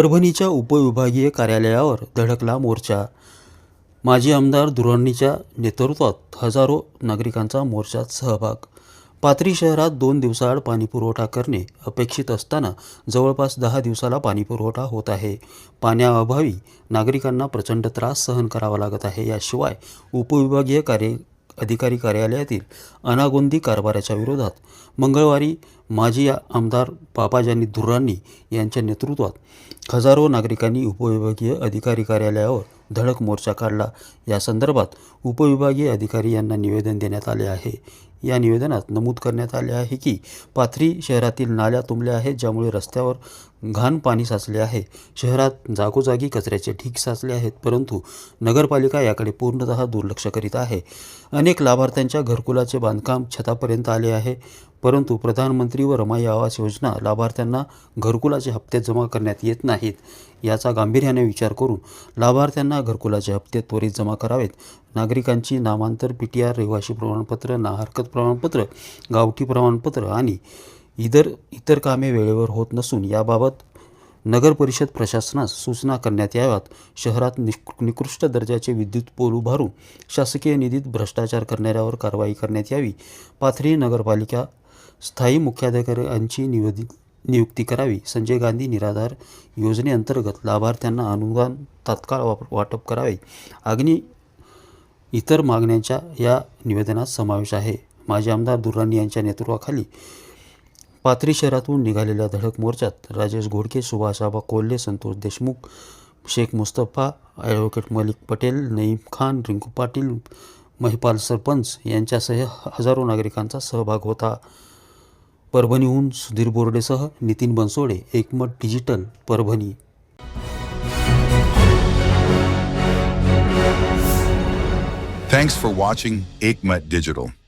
परभणीच्या उपविभागीय कार्यालयावर धडकला मोर्चा. माजी आमदार दुराणीच्या नेतृत्वात हजारो नागरिकांचा मोर्चात सहभाग. पाथरी शहरात दोन दिवसाआड पाणीपुरवठा करणे अपेक्षित असताना जवळपास दहा दिवसाला पाणीपुरवठा होत आहे. पाण्याअभावी नागरिकांना प्रचंड त्रास सहन करावा लागत आहे. याशिवाय उपविभागीय कार्य अधिकारी कार्यालयातील अनागोंदी कारभाराच्या विरोधात मंगळवारी माजी आमदार पापाजानी दुर्राणी यांच्या नेतृत्वात हजारो नागरिकांनी उपविभागीय अधिकारी कार्यालयावर धडक मोर्चा काढला. या संदर्भात उपविभागीय अधिकारी यांना निवेदन देण्यात आले आहे. या निवेदनात नमूद करण्यात आले आहे की पाथरी शहरातील नाल्या तुंबल्या आहेत ज्यामुळे रस्त्यावर घाण पाणी साचले आहे. शहरात जागोजागी कचऱ्याचे ढीग साचले आहेत परंतु नगरपालिका याकडे पूर्णतः दुर्लक्ष करीत आहे. अनेक लाभार्थ्यांच्या घरकुलाचे बांधकाम छतापर्यंत आले आहे परंतु प्रधानमंत्री व रमाई आवास योजना लाभार्थ्यांना घरकुलाचे हप्ते जमा करण्यात येत नाहीत याचा गांभीर्याने विचार करून लाभार्थ्यांना घरकुलाचे हप्ते त्वरित जमा करावेत. नागरिकांची नामांतर पी टी आर रहिवाशी प्रमाणपत्र ना हरकत प्रमाणपत्र गावठी प्रमाणपत्र आणि इतर इतर कामे वेळेवर होत नसून याबाबत नगर परिषद प्रशासनास सूचना करण्यात याव्यात. शहरात निक निकृष्ट दर्जाचे विद्युत पोल उभारून शासकीय निधीत भ्रष्टाचार करणाऱ्यावर कारवाई करण्यात यावी. पाथरी नगरपालिका स्थायी मुख्याधिकाऱ्यांची निवेदित नियुक्ती करावी. संजय गांधी निराधार योजनेअंतर्गत लाभार्थ्यांना अनुदान तात्काळ वाप वाटप करावे. अग्नी इतर मागण्यांच्या या निवेदनात समावेश आहे. माजी आमदार दुर्राणी यांच्या नेतृत्वाखाली पाथरी शहरातून निघालेल्या धडक मोर्चात राजेश घोडके सुभाषाबा कोल्हे संतोष देशमुख शेख मुस्तफा ॲडव्होकेट मलिक पटेल नईम खान रिंकू पाटील महिपाल सरपंच यांच्यासह हजारो नागरिकांचा सहभाग होता. परभणीहून Sudhir बोर्डेसह Nitin Bansode Ekmat digital Parbhani. Thanks for watching Ekmat digital